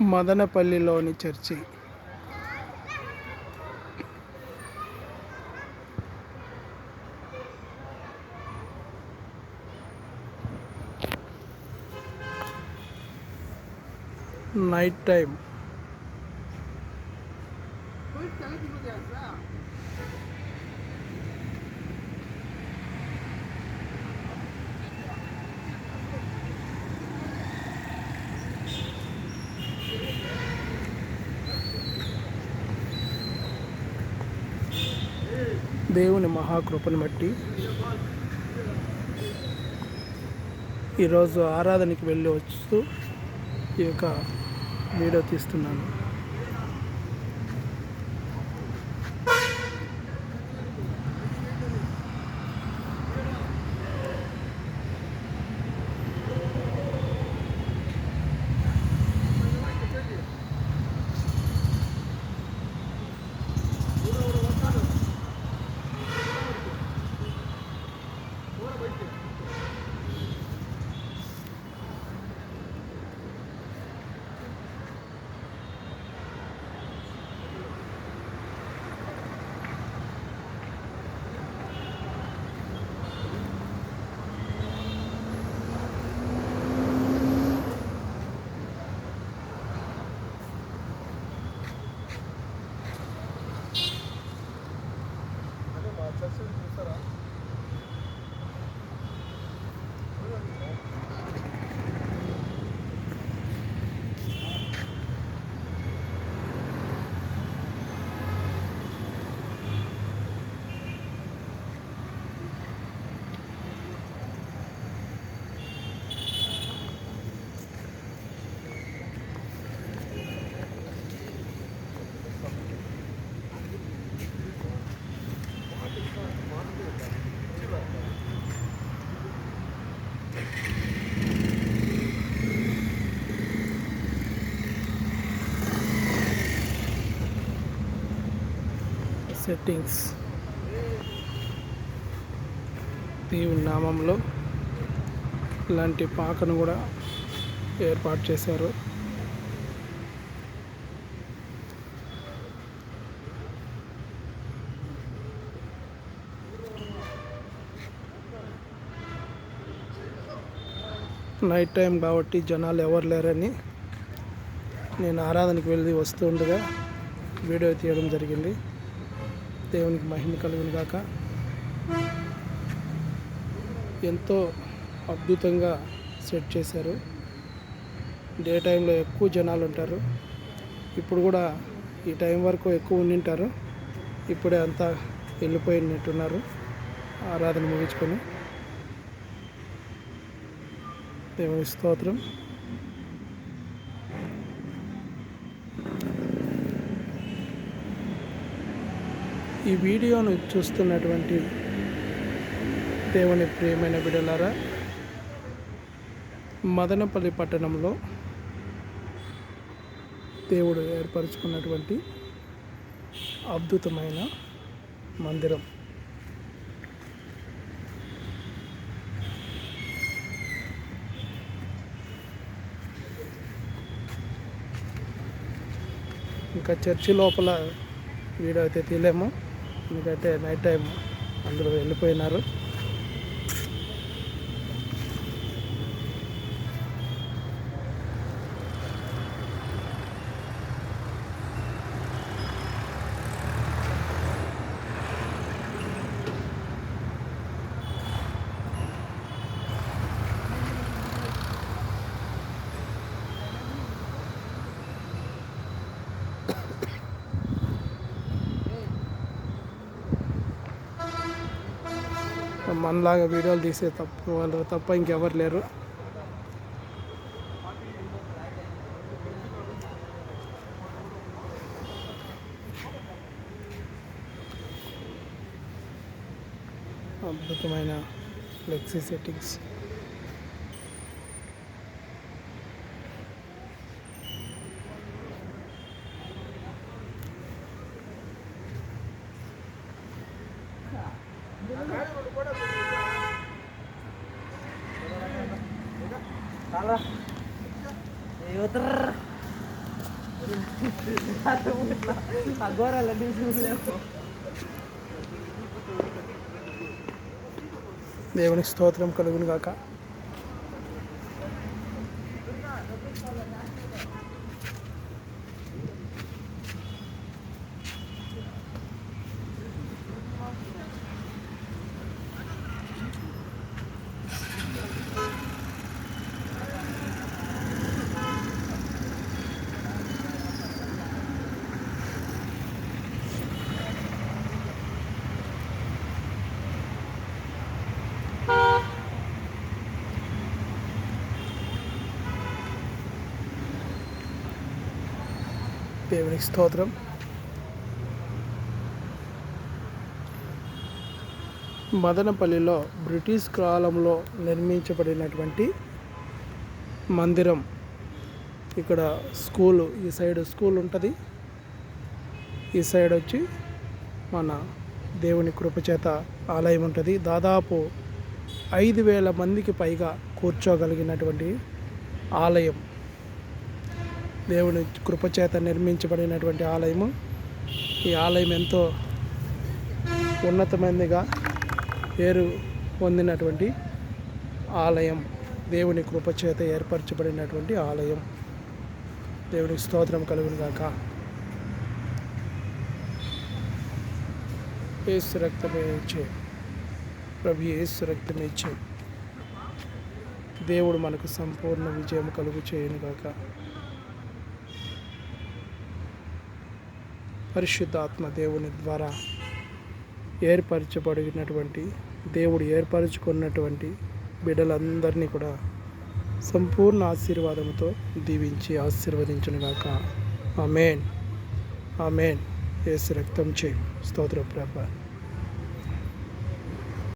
మదనపల్లిలోని church. Night time దేవుని మహాకృపను బట్టి ఈరోజు ఆరాధనకి వెళ్ళి వస్తూ ఈ యొక్క వీడియో తీస్తున్నాను. సెట్టింగ్స్ దేవుని నామంలో ఇలాంటి పాకను కూడా ఏర్పాటు చేశారు. నైట్ టైం కాబట్టి జనాలు ఎవరు లేరని నేను ఆరాధనకి వెళ్ళి వస్తుండగా వీడియో తీయడం జరిగింది. దేవునికి మహిమ కలుగును గాక. ఎంతో అద్భుతంగా సెట్ చేశారు. డే టైంలో ఎక్కువ జనాలు ఉంటారు. ఇప్పుడు కూడా ఈ టైం వరకు ఎక్కువ ఉండింటారు ఇప్పుడే అంతా వెళ్ళిపోయినట్టున్నారు. ఆరాధన ముగించుకొని. దేవుని స్తోత్రం. ఈ వీడియోను చూస్తున్నటువంటి దేవుని ప్రియమైన బిడలారా మదనపల్లి పట్టణంలో దేవుడు ఏర్పరచుకున్నటువంటి అద్భుతమైన మందిరం. ఇంకా చర్చి లోపల వీడియో అయితే తీయలేము ఎందుకంటే నైట్ టైం అందరూ వెళ్ళిపోయినారు. మనలాగా వీడియోలు తీసే తప్ప వాళ్ళు తప్ప ఇంకెవరు లేరు. అద్భుతమైన flexi settings Terra. Eu terra. Agora ela deu um levo. దేవునికి స్తోత్రం కలుగును గాక దేవునికి స్తోత్రం. మదనపల్లిలో బ్రిటిష్ కాలంలో నిర్మించబడినటువంటి మందిరం. ఇక్కడ స్కూల్ ఈ సైడ్ స్కూల్ ఉంటుంది. ఈ సైడ్ వచ్చి మన దేవుని కృపచేత ఆలయం ఉంటుంది. దాదాపు ఐదు వేల మందికి పైగా కూర్చోగలిగినటువంటి ఆలయం. దేవుని కృపచేత నిర్మించబడినటువంటి ఆలయము. ఈ ఆలయం ఎంతో ఉన్నతమైనదిగా పేరు పొందినటువంటి ఆలయం. దేవుని కృపచేత ఏర్పరచబడినటువంటి ఆలయం. దేవునికి స్తోత్రం కలుగును గాక ఏసు రక్తమే ఇచ్చే. ప్రభు ఏసు రక్తమే ఇచ్చే. దేవుడు మనకు సంపూర్ణ విజయం కలుగు చేయను గాక పరిశుద్ధాత్మ దేవుని ద్వారా ఏర్పరచబడినటువంటి దేవుడు ఏర్పరచుకున్నటువంటి బిడ్డలందరినీ కూడా సంపూర్ణ ఆశీర్వాదంతో దీవించి ఆశీర్వదించునుగాక. ఆమెన్. ఆమెన్. ఏసు రక్తం చేయి. స్తోత్ర ప్రభా.